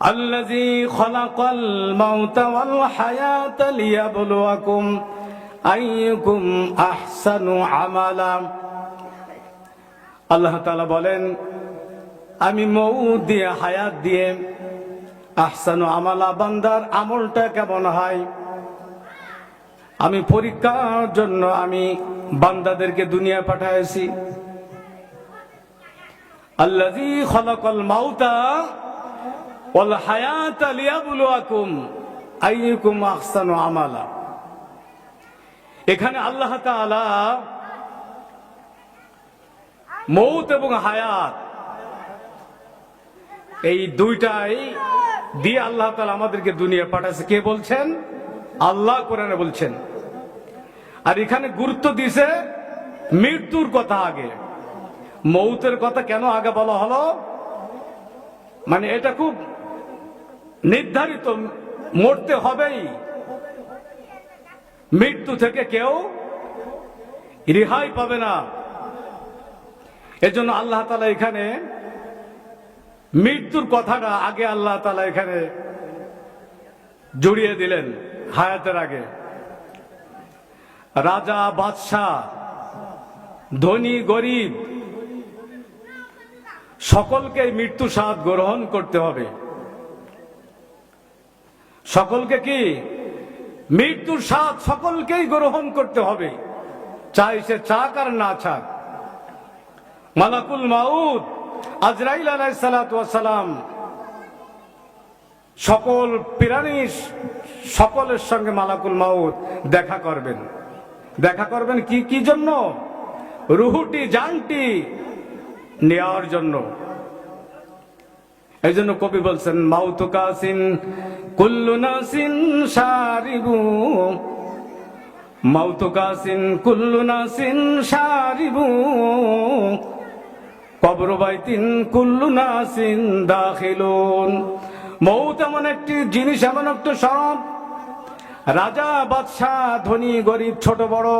الذي خلق الموت والحياة ليبلوكم أيكم أحسن عملا আল্লাহ তাআলা বলেন আমি মৌত দিয়ে হায়াত দিয়ে আহসানু আমালা বান্দার আমলটা কেমন হয় আমি পরীক্ষার জন্য আমি বান্দাদেরকে দুনিয়া পাঠাইছি আল্লাযী খলাকাল মাউতা হায়াতা আমালা। এখানে আল্লাহ মৌত এবং হায়াত এই দুইটাই দিয়ে আল্লাহ তাআলা আমাদেরকে দুনিয়া পাঠাচ্ছে কে বলছেন? আল্লাহ কোরআনে বলছেন। আর এখানে গুরুত্ব দিছে মৃত্যুর কথা আগে। মৌতের কথা কেন আগে বলা হলো? মানে এটা খুব নির্ধারিত মরতে হবেই। মৃত্যু থেকে কেউ রেহাই পাবে না। এজন্য আল্লাহ তালা এখানে মৃত্যুর কথাটা আগে আল্লাহ তালা এখানে জড়িয়ে দিলেন হায়াতের আগে। রাজা, বাদশাহ, ধনী, গরিব সকলকে মৃত্যু স্বাদ গ্রহণ করতে হবে। সকলকে কি? মৃত্যুর স্বাদ সকলকেই গ্রহণ করতে হবে। চাই সে চাক আর না চাক। মালাকুল মাউদ আজরাইল আলাইসালাম সকল প্রাণী সকলের সঙ্গে মালাকুল মাউদ দেখা করবেন। দেখা করবেন কি কি জন্য? রুহুটি, জানটি নেওয়ার জন্য। এই জন্য কবি বলছেন, মাউতু কাসিন কুল্লু নাসিন সারিবু। মাউতু কাসিন কুল্লু নাসিন সারিবু। কবর বাইতিন কুল্লু নাসিন দাখিলুন। মৌত এমন একটি জিনিস, এমন একটি সরব রাজা, বাদশাহ, ধনী, গরিব, ছোট, বড়,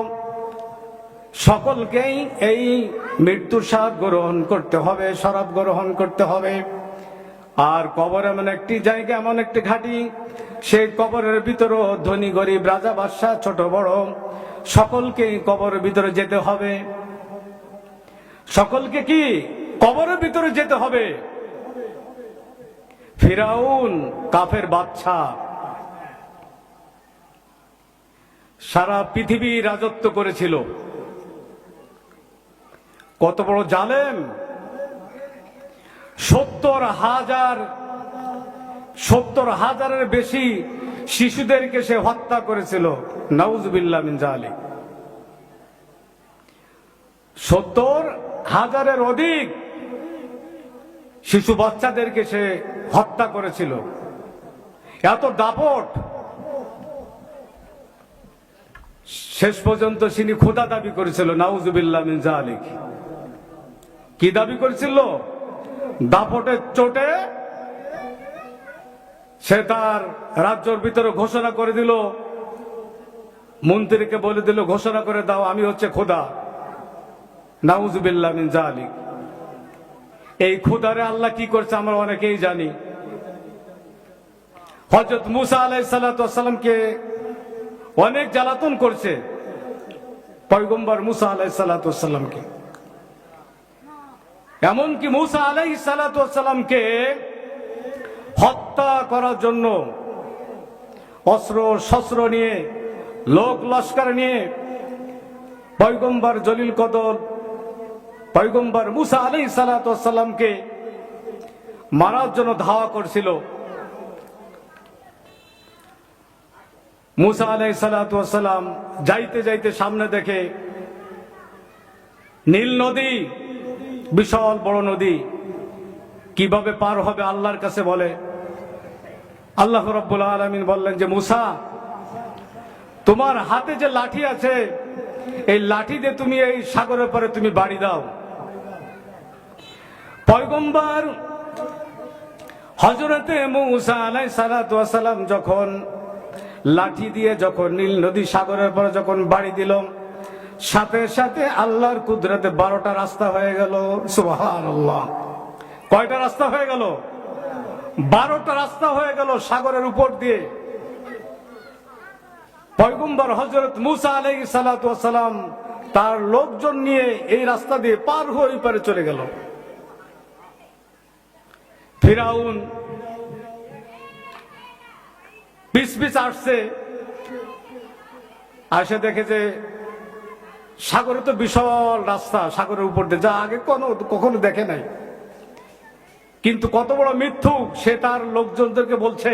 সকলকেই এই মৃত্যুর স্বাদ গ্রহণ করতে হবে শরাব গ্রহণ করতে হবে। আর কবর এমন একটি জায়গা, এমন একটি ঘাটি। সেই কবরের ভিতরও ধনী, গরিব, রাজা, বাদশাহ, ছোট, বড় সকলকে কবরের ভিতরে যেতে হবে। সকলকে কি কবরের ভিতরে যেতে হবে? ফিরাউন, কাফের বাচ্চা সারা পৃথিবী রাজত্ব করেছিল। কত বড় জালেম সত্তর হাজার, সত্তর হাজারের বেশি শিশুদেরকে সে হত্যা করেছিল। নাউজবিল্লা মিন জালি সত্তর হাজারের অধিক শিশু বাচ্চাদেরকে সে হত্যা করেছিল। এত দাপট। শেষ পর্যন্ত তিনি খোদা দাবি করেছিল। নাউজুবিল্লাহ মিন জালিক। কি দাবি করেছিল? দাপটের চোটে সে তার রাজ্যর ভিতরে ঘোষণা করে দিল। মন্ত্রীকে বলে দিল, ঘোষণা করে দাও, আমি হচ্ছে খোদা। নাউজুবিল্লাহ মিন জালিক এই খুদারে আল্লাহ কি করছে আমরা অনেকেই জানি। হজরত মুসা আলাই সাল্লামকে অনেক জ্বালাতন করছে, পয়গম্বর মুসা আলাই সাল্লামকে এমনকি মুসা আলাই সাল্লামকে হত্যা করার জন্য অস্ত্র, শস্ত্র নিয়ে, লোক লস্কর নিয়ে পয়গম্বর জলিল কদর, পয়গম্বর মুসা আলাই সালাতামকে মারার জন্য ধাওয়া করছিল। মুসা আলাই সালাতাম যাইতে যাইতে সামনে দেখে নীল নদী বিশাল বড় নদী। কীভাবে পার হবে আল্লাহর কাছে বলে। আল্লাহ রব্বুল আলমিন বললেন যে, মুসা, তোমার হাতে যে লাঠি আছে, এই লাঠি দিয়ে তুমি এই সাগরের পরে তুমি বাড়ি দাও। পয়গম্বর হজরতে আলাই সালাম যখন লাঠি দিয়ে যখন নীল নদী সাগরের পরে যখন বাড়ি দিল সাথে সাথে আল্লাহর কুদরতে বারোটা রাস্তা হয়ে গেল। সুবাহ কয়টা রাস্তা হয়ে গেল? বারোটা রাস্তা হয়ে গেল সাগরের উপর দিয়ে। পয়গম্বর হজরত মুসা আলাই সালাম তার লোকজন নিয়ে এই রাস্তা দিয়ে পার হয়ে পারে চলে গেল। ফিরাউন পিস পিস আসছে। আসে দেখে যে সাগরে তো বিশাল রাস্তা, সাগরের উপর দিয়ে। যা আগে কোনো কখনো দেখে নাই। কিন্তু কত বড় মিথ্যুক সে তার লোকজনদেরকে বলছে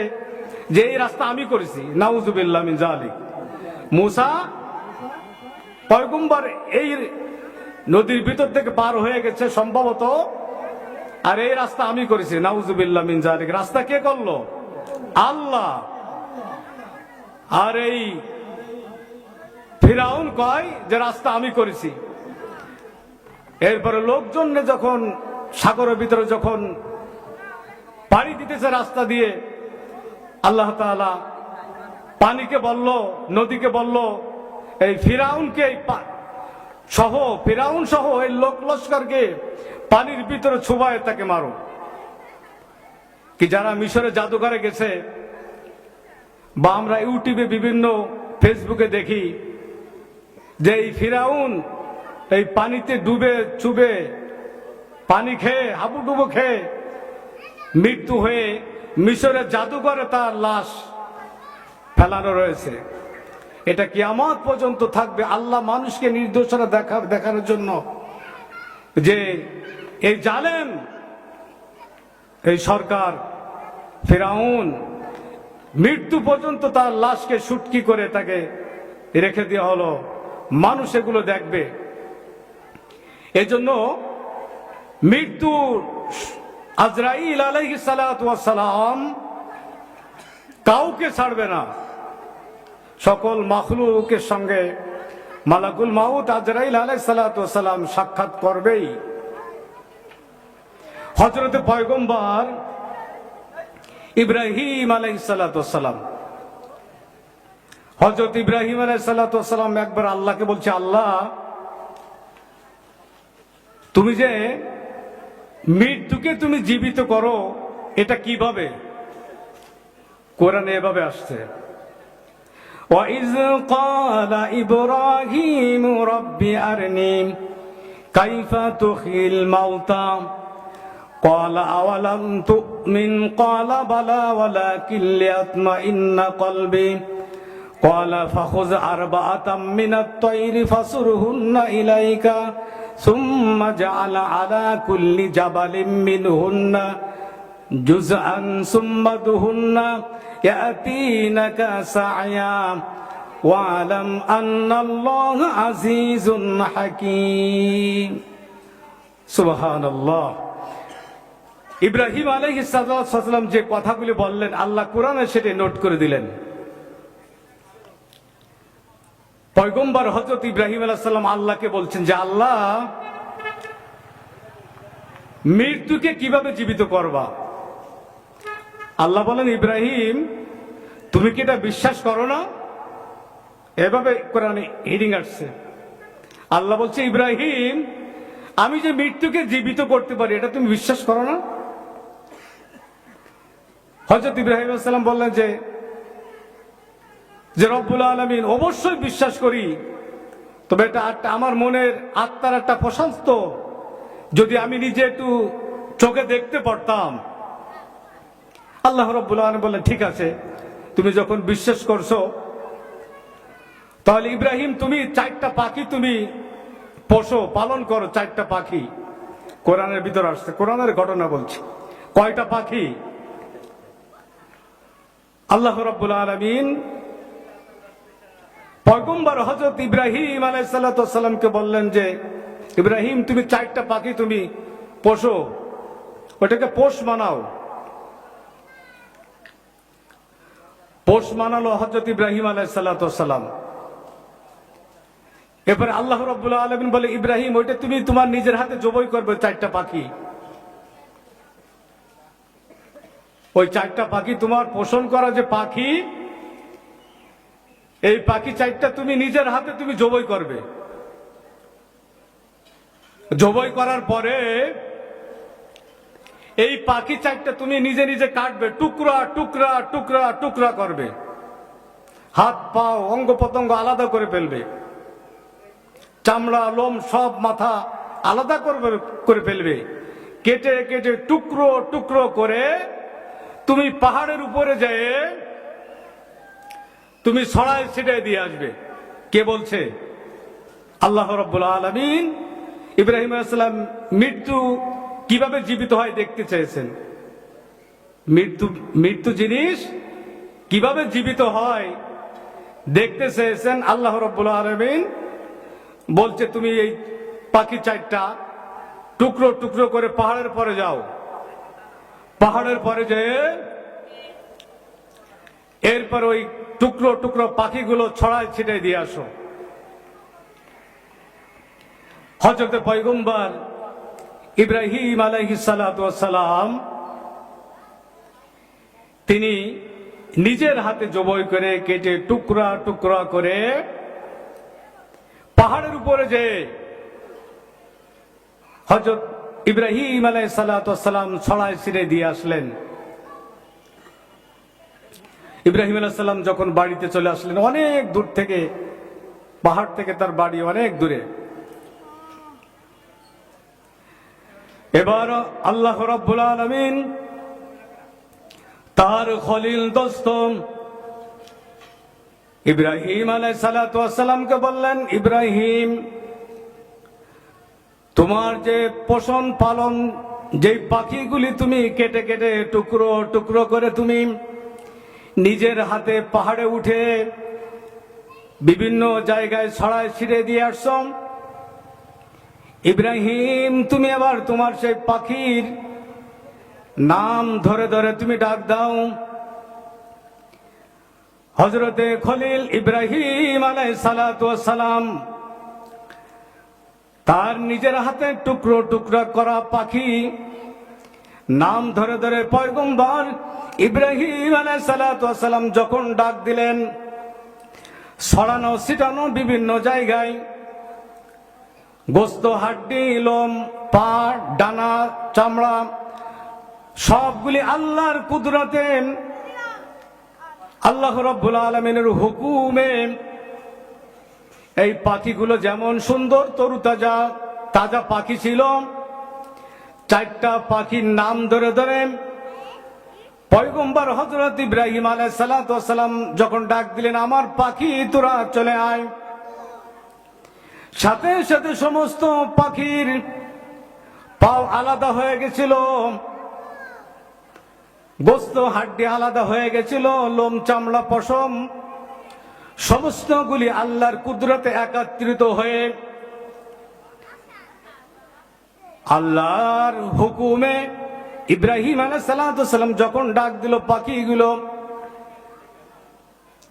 যে, এই রাস্তা আমি করেছি। নাউজুবিল্লাহ মুসা এই নদীর ভিতর থেকে পার হয়ে গেছে সম্ভবত, আর এই রাস্তা আমি করেছি। নাউজুবিল্লাহ জালিক রাস্তা কে করল? আল্লাহ। আর এই ফিরাউন কয় যে, রাস্তা আমি করেছি। এরপরে লোকজন যখন, সাগরের ভিতরে যখন পাড়ি দিতেছে রাস্তা দিয়ে, আল্লাহ তাআলা পানিকে বলল, নদীকে বলল, এই ফিরাউনকে, এই সহ, ফিরাউন সহ এই লোক লস্করকে পানির ভিতরে ছুবায় তাকে মারো। কি যারা মিশরে জাদুঘরে গেছে, বা আমরা ইউটিউবে বিভিন্ন ফেসবুকে দেখি যে এই ফিরাউন এই পানিতে ডুবে চুবে, পানি খেয়ে, হাবুডুবু খেয়ে মৃত্যু হয়ে মিশরের জাদুঘরে তার লাশ ফেলানো রয়েছে। এটা কি আমার পর্যন্ত থাকবে। আল্লাহ মানুষকে নির্দোষরা দেখা, দেখানোর জন্য যে এই জালেম, এই সরকার ফেরাউন মৃত্যু পর্যন্ত তার লাশকে সুটকি করে তাকে রেখে দেওয়া হলো। মানুষ এগুলো দেখবে। এজন্য মৃত্যু আজরাইল ওয়াস সালাম কাউকে ছাড়বে না। সকল মাখলুকের সঙ্গে মালাকুল মাউত আজরাইল আলাই সালাম সাক্ষাৎ করবেই। হজরতে পয়গম্বর ইব্রাহিম আলাই সালাম হজরত ইব্রাহিম আলাই সালাম একবার আল্লাহকে বলছে আল্লাহ তুমি যে মৃত্যুকে তুমি জীবিত করো এটা কিভাবে কোরআনে এভাবে আসছে وإذ قال إبراهيم رب أرني كيف تحيي الموتى قال أولم تؤمن قال بلى ولكن ليطمئن قلبي قال فخذ أربعة من الطير فصرهن إليك ثم جعل على كل جبل منهن جزءا ثم دهن يأتينك سعيا واعلم أن الله عزيز حكيم سبحان الله ইব্রাহিম আলহিসাল্লাম যে কথাগুলি বললেন আল্লাহ কোরআনে সেটি নোট করে দিলেন পয়গম্বর হজরত ইব্রাহিম আলাহাল্লাম আল্লাহকে বলছেন যে, আল্লাহ, মৃত্যুকে কীভাবে জীবিত করবা? আল্লাহ বলেন, ইব্রাহিম, তুমি কি এটা বিশ্বাস করো না? এভাবে কোরআনে হিডিং আসছে। আল্লাহ বলছে, ইব্রাহিম, আমি যে মৃত্যুকে জীবিত করতে পারি, এটা তুমি বিশ্বাস করো না? হজরত ইব্রাহিম আসসালাম বললেন যে যে রব্বুল আলমিন অবশ্যই বিশ্বাস করি। তবে এটা একটা আমার মনের আত্মার একটা প্রশান্ত। যদি আমি নিজে একটু চোখে দেখতে পারতাম। আল্লাহ রব্বুল আলম বললেন, ঠিক আছে, তুমি যখন বিশ্বাস করছ, তাহলে ইব্রাহিম তুমি চারটা পাখি তুমি পোষো, পালন করো, চারটা পাখি। কোরআনের ভিতর আসছে, কোরআনের ঘটনা বলছি। কয়টা পাখি? আল্লাহ রব্বুল আলমিন পয়গম্বর হজরত ইব্রাহিম আলাইসাল্লামকে বললেন যে, ইব্রাহিম, তুমি চারটা পাখি তুমি পোষো। ওটাকে পোষ মানাও। পোষ মানালো হজরত ইব্রাহিম আলাইসাল্লাম এরপরে আল্লাহ রব্বুল্লাহ আলমিন বলে, ইব্রাহিম, ওইটা তুমি তোমার নিজের হাতে জবই করবে চারটা পাখি। ওই চারটা পাখি তোমার পোষণ করা যে পাখি এই পাখি চারটা তুমি নিজের হাতে তুমি জবই করবে। জবই করার পরে এই পাখি চারটা তুমি নিজে নিজে কাটবে, টুকরা টুকরা টুকরা টুকরা করবে। হাত পাও অঙ্গ প্রত্যঙ্গ আলাদা করে ফেলবে। চামড়া, লোম, সব মাথা আলাদা করবে, করে ফেলবে। কেটে কেটে টুকরো টুকরো করে তুমি পাহাড়ের উপরে যেয়ে তুমি ছড়াই ছিটাই দিয়ে আসবে। কে বলছে? আল্লাহ রব্বুল আলমিন। ইব্রাহিম আলাইসাল্লাম মৃত্যু কীভাবে জীবিত হয় দেখতে চেয়েছেন? মৃত্যু মৃত্যু জিনিস কীভাবে জীবিত হয় দেখতে চেয়েছেন আল্লাহ রব্বুল আলমিন। বলছে, তুমি এই পাখি চারটা টুকরো টুকরো করে পাহাড়ের পরে যাও। পাহাড়ের পরে যেয়ে এরপর ওই টুকরো টুকরো পাখিগুলো ছড়ায় ছিটাই দিয়ে আসো। হজরত পয়গম্বর ইব্রাহিম আলাইহিসালাম তিনি নিজের হাতে জবই করে কেটে টুকরা টুকরা করে পাহাড়ের উপরে যে হজরত ইব্রাহিম আলাই সালাম ছড়ায় ছিঁড়ে দিয়ে আসলেন। ইব্রাহিম আলাইসাল্লাম যখন বাড়িতে চলে আসলেন, অনেক দূর থেকে, পাহাড় থেকে তার বাড়ি অনেক দূরে। এবার আল্লাহ রাব্বুল আলামিন তার খলিল দোস্ত ইব্রাহিম আলাই সালাতামকে বললেন, ইব্রাহিম, তোমার যে পোষণ পালন যে পাখিগুলি তুমি কেটে কেটে টুকরো টুকরো করে তুমি নিজের হাতে পাহাড়ে উঠে বিভিন্ন জায়গায় ছড়ায় ছিঁড়ে দিয়ে আসছ ইব্রাহিম, তুমি আবার তোমার সেই পাখির নাম ধরে ধরে তুমি ডাক দাও। হজরতে খলিল ইব্রাহিম আলাই সালাম তার নিজের হাতে টুকরো টুকরা করা পাখি নাম ধরে ধরে পয়গম্বর ইব্রাহিম সালাম যখন ডাক দিলেন, সরানো ছিটানো বিভিন্ন জায়গায়, গোস্ত, হাড্ডি, লোম পা ডানা চামড়া, সবগুলি আল্লাহর কুদরতে আল্লাহ রব্বুল আলমিনের হুকুমে এই পাখিগুলো যেমন সুন্দর তরু তাজা তাজা পাখি ছিল, চারটা পাখির নাম ধরে ধরে পয়গম্বর হজরত ইব্রাহিম আলাই সালাম যখন ডাক দিলেন, আমার পাখি, তোরা চলে আয়। সাথে সাথে সমস্ত পাখির পাও আলাদা হয়ে গেছিল। গোস্ত, হাড্ডি আলাদা হয়ে গেছিল, লোম, চামড়া, পশম, সমস্তগুলি আল্লাহর কুদরতে একাত্রিত হয়ে আল্লাহর হুকুমে ইব্রাহিম আলাইসালাম যখন ডাক দিল, পাখিগুলো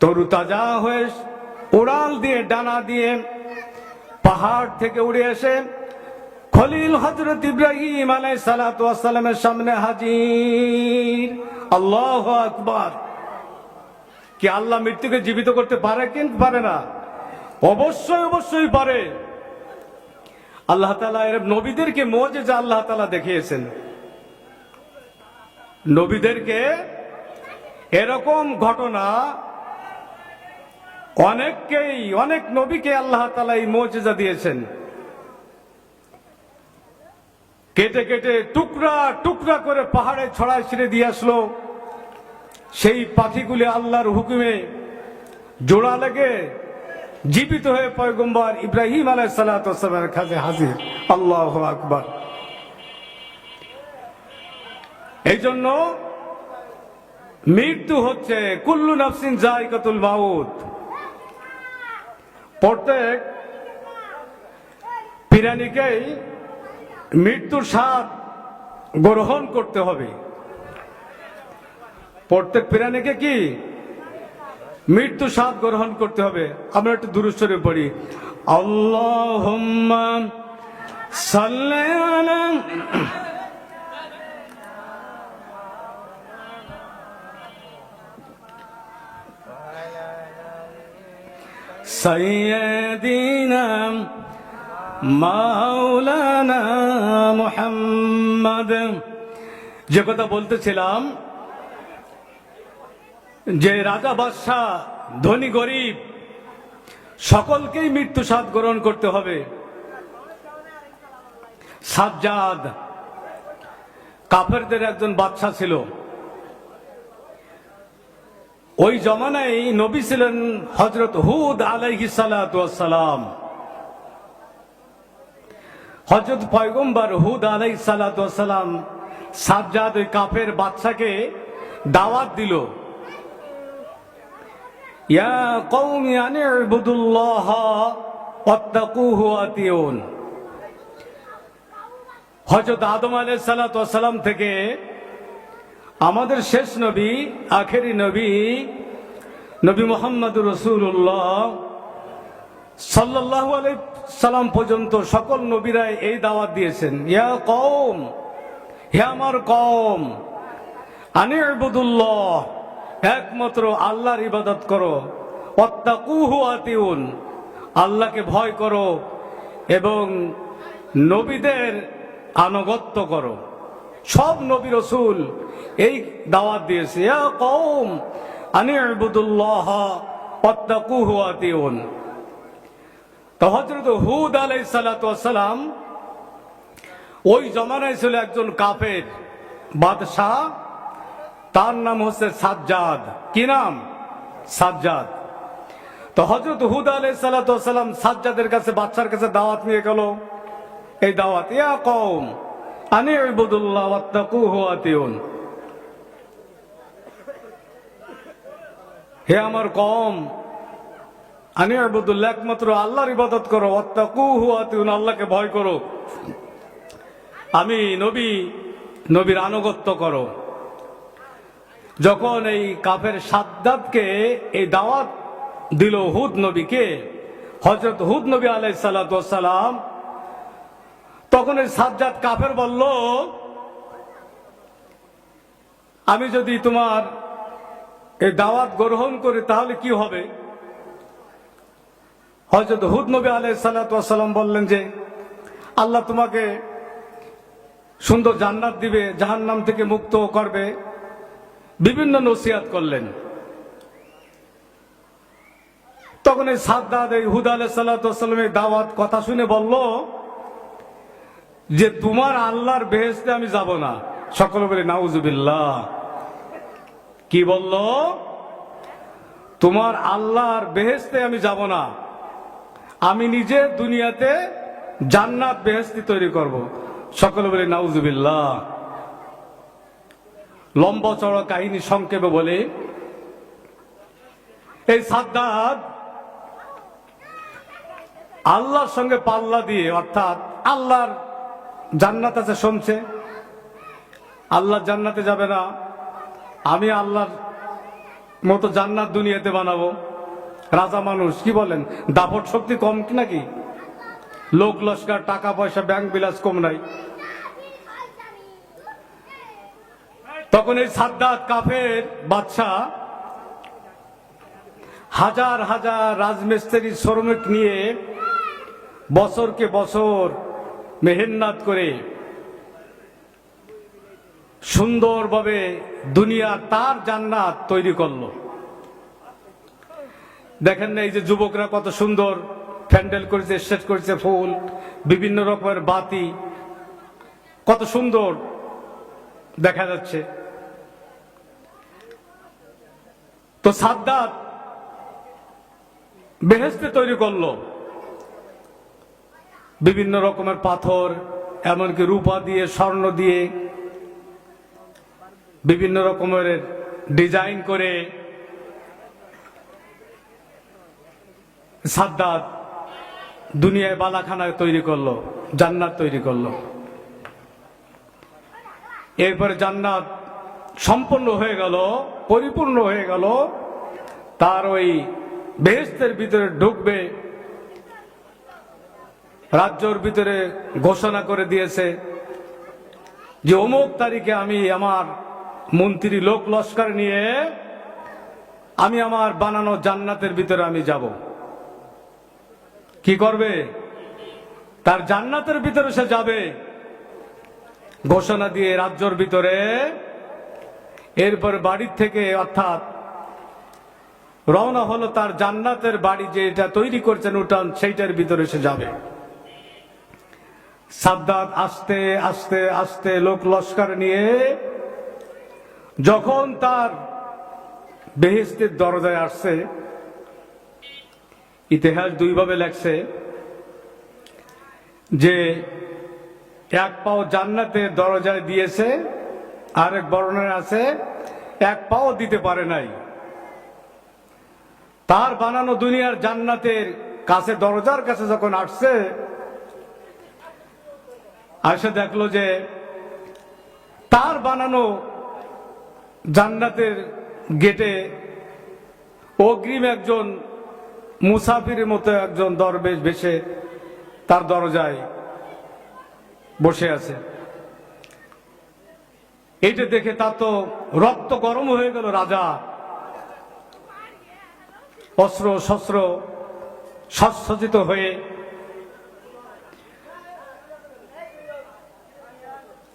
তরু তাজা হয়ে উড়াল দিয়ে, ডানা দিয়ে পাহাড় থেকে উড়ে এসে খলিল হজরত ইব্রাহিম আলাই সালাতামের সামনে হাজির। আল্লাহ আকবার। কি আল্লাহ মৃত্যুকে জীবিত করতে পারে কিন্তু পারে না? অবশ্যই অবশ্যই পারে। আল্লাহ তালা এর নবীদেরকে মোজে যা আল্লাহ তালা দেখিয়েছেন। নবীদেরকে এরকম ঘটনা অনেককেই, অনেক নবীকে আল্লাহ তালা এই দিয়েছেন। কেটে কেটে টুকরা টুকরা করে পাহাড়ে ছড়ায় ছিঁড়ে দিয়ে আসলো। সেই পাখিগুলি আল্লাহর হুকুমে জোড়া লেগে জীবিত হয়ে পয়গম্বর ইব্রাহিম আলাই সালামের কাছে হাজির। আল্লাহ আকবর। এই জন্য মৃত্যু হচ্ছে কুল্লু নফসিন জায়কাতুল মাউত। প্রত্যেক প্রাণীকেই মৃত্যুর স্বাদ গ্রহণ করতে হবে। প্রত্যেক প্রাণীকে কি? মৃত্যু স্বাদ গ্রহণ করতে হবে। আমরা একটু দূরস্বরে পড়ি। আল্লাহ سيدنا مولانا محمد যে কথা বলতেছিলাম যে রাজা বাদশাহ ধনী গরিব সকলকেই মৃত্যু স্বাদ গ্রহণ করতে হবে সাজ্জাদ কাফেরদের একজন বাদশা ছিল ওই জমানায় নবী ছিলেন হজরত হুদ আলাইহি সালাম। হজরত পয়গম্বর হুদ আলাই সালাম সাজ্জাদ ওই কাফের বাচ্চাকে দাওয়াত দিল। ইয়া কওমি আনি'বুদুল্লাহ হজরত আদম সালাতু ওয়াসসালাম থেকে আমাদের শেষ নবী, আখেরি নবী নবী মোহাম্মদুর রসুল্লাহ সাল্লাল্লাহু আলাইহি সালাম পর্যন্ত সকল নবীরাই এই দাওয়াত দিয়েছেন। ইয়া কম হে আমার কওম আনি'বুদুল্লাহ একমাত্র আল্লাহর ইবাদত করো অত্তাকুহু আতিউন, আল্লাহকে ভয় করো এবং নবীদের আনুগত্য করো। সব নবী রসুল এই দাওয়াত দিয়েছে। ইয়া কওম আনি'বুদুল্লাহ অত্তাকুহু আতিউন। তো হুদ আলাই সালাম ওই জমানায় ছিল একজন কাফের, বাদশাহ। তার নাম হচ্ছে সাজ্জাদ। কি নাম? সাজ্জাদ। তো হজরত হুদ আলাই সালাম সাজ্জাদের কাছে বাচ্চার কাছে দাওয়াত নিয়ে গেল। এই দাওয়াত, ইয়া কওম আনি ইবুদুল্লাহ হে আমার কম, আনি আবুদুল্লাহ একমাত্র আল্লাহর ইবাদত করো অত্তাকুহু আতিউন, আল্লাহকে ভয় করো। আমি নবী, নবীর আনুগত্য করো। যখন এই কাফের সাদ্দাতকে এই দাওয়াত দিল হুদ নবীকে হজরত হুদ নবী আলাই সালাম তখন ওই সাজ্জাদ কাফের বলল, আমি যদি তোমার এই দাওয়াত গ্রহণ করি তাহলে কি হবে? হজরত হুদ নবী আলাই সালাম বললেন যে, আল্লাহ তোমাকে সুন্দর জান্নাত দিবে, জাহান্নাম থেকে মুক্ত করবে। বিভিন্ন নসিহাত করলেন। তখন এই সাদ্দাদ এই হুদ আলাই সাল্লামের দাওয়াত কথা শুনে বলল যে তোমার আল্লাহর বেহেস্তে আমি যাব না। সকল বলে, নাউজুবিল্লাহ। কি বলল? তোমার আল্লাহর বেহেস্তে আমি যাব না। আমি নিজে দুনিয়াতে জান্নাত বেহেস্তি তৈরি করব। সকলে বলে, নাউজুবিল্লাহ। লম্বা চড়া কাহিনী সংক্ষেপে বলে। এই সাদ্দাত আল্লাহর সঙ্গে পাল্লা দিয়ে, অর্থাৎ আল্লাহর জান্নাত আছে, শুনছে? আল্লাহ জান্নাতে যাবে না। আমি আল্লাহর মতো জান্নাত দুনিয়াতে বানাবো। রাজা মানুষ, কি বলেন? দাপট শক্তি কম কি নাকি? লোক লস্কর, টাকা পয়সা ব্যাংক বিলাস কম নাই। তখন এই সাদ্দাত, কাফের বাদশা হাজার হাজার রাজমিস্ত্রি শ্রমিক নিয়ে বছরকে বছর মেহেন্নাত করে সুন্দরভাবে দুনিয়ার তার জান্নাত তৈরি করল। দেখেন না, এই যে যুবকরা কত সুন্দর প্যান্ডেল করেছে স্টেজ করেছে ফুল, বিভিন্ন রকমের বাতি, কত সুন্দর দেখা যাচ্ছে। তো সাদ্দাত বেহেস্তে তৈরি করল। বিভিন্ন রকমের পাথর, এমনকি রূপা দিয়ে, স্বর্ণ দিয়ে বিভিন্ন রকমের ডিজাইন করে সাদ্দাত দুনিয়ায় বালাখানা তৈরি করল, জান্নাত তৈরি করল। এরপরে জান্নাত সম্পন্ন হয়ে গেল, পরিপূর্ণ হয়ে গেল, তার ওই বেহেস্তের ভিতরে ঢুকবে রাজ্যর ভিতরে ঘোষণা করে দিয়েছে যে অমুক তারিখে আমি আমার মন্ত্রী লোক লস্কর নিয়ে আমি আমার বানানো জান্নাতের ভিতরে আমি যাব। কি করবে? তার জান্নাতের ভিতরে সে যাবে। ঘোষণা দিয়ে রাজ্যর ভিতরে এরপর বাড়ির থেকে অর্থাৎ রওনা হলো তার জান্নাতের বাড়ি যে এটা তৈরি করছেন উঠান, সেইটার ভিতরে সে যাবে। সাদ্দাত আস্তে আস্তে আস্তে লোক লস্কর নিয়ে যখন তার বেহেস্তের দরজায় আসছে, ইতিহাস দুইভাবে লেখছে যে এক পাও জান্নাতের দরজায় দিয়েছে, আরেক বর্ণনা আছে, এক পাও দিতে পারে নাই। তার বানানো দুনিয়ার জান্নাতের কাছে, দরজার কাছে যখন আসছে আসে দেখল যে তার বানানো জান্নাতের গেটে অগ্রিম একজন মুসাফিরের মতো একজন দরবেশ বেশে তার দরজায় বসে আছে। এইটা দেখে তার তো রক্ত গরম হয়ে গেল, রাজা। অস্ত্র শস্ত্র সজ্জিত হয়ে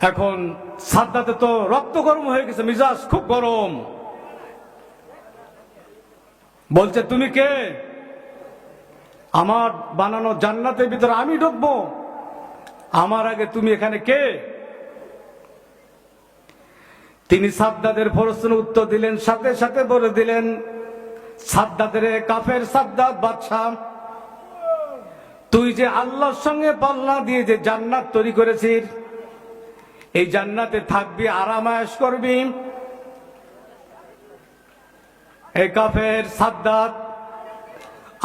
এখন সাদ্দাতে তো রক্ত গরম হয়ে গেছে, মিজাজ খুব গরম। বলছে, তুমি কে? আমার বানানো জান্নাতের ভিতরে আমি ঢুকবো। আমার আগে তুমি এখানে কে? তিনি সাদ্দাদের প্রশ্ন উত্তর দিলেন, সাথে সাথে বলে দিলেন, সাদ্দাদের কাফের সাদ্দাত বাদশাহ, তুই যে আল্লাহর সঙ্গে পাল্লা দিয়ে যে জান্নাত তৈরি করেছিস এই জান্নাতে থাকবি আরামায়াস করবি। এই কাফের সাদ্দাত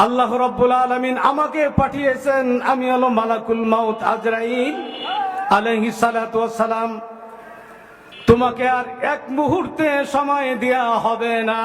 আল্লাহ রব্বুল আলমিন আমাকে পাঠিয়েছেন, আমি হলো মালাকুল মাউত আজরাইল আলহি সালাম তোমাকে আর এক মুহূর্তে সময় দেয়া হবে না।